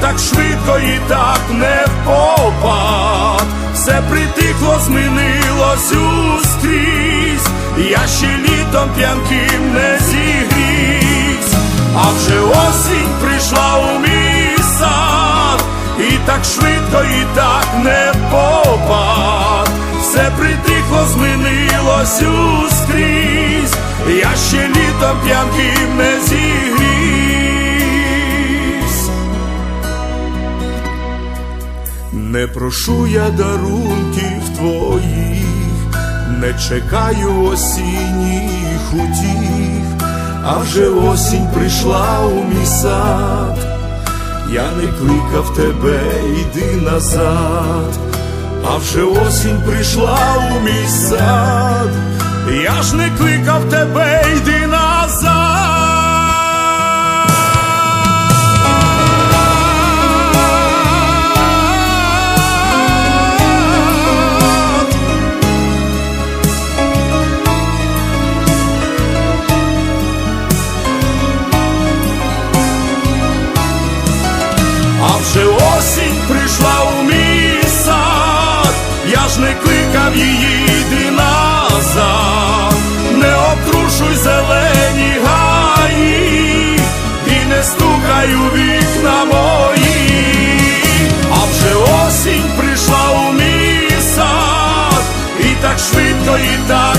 так швидко, і так не впопад. Все притихло, змінилось ускрізь, я ще літом п'янким не зігрівсь, а вже осінь прийшла у мій сад, і так швидко, і так не впопад. Все притихло, змінилось ускрізь, я ще літом п'янким не зігрівсь. Не прошу я дарунків твоїх, не чекаю осінніх утіх, а вже осінь прийшла у мій сад, я не кликав тебе, йди назад, а вже осінь прийшла у мій сад, я ж не кликав тебе, йди не кликав її, йди назад, не обтрушуй зелені гаї, і не стукай у вікна мої, а вже осінь прийшла у мій і так швидко, і так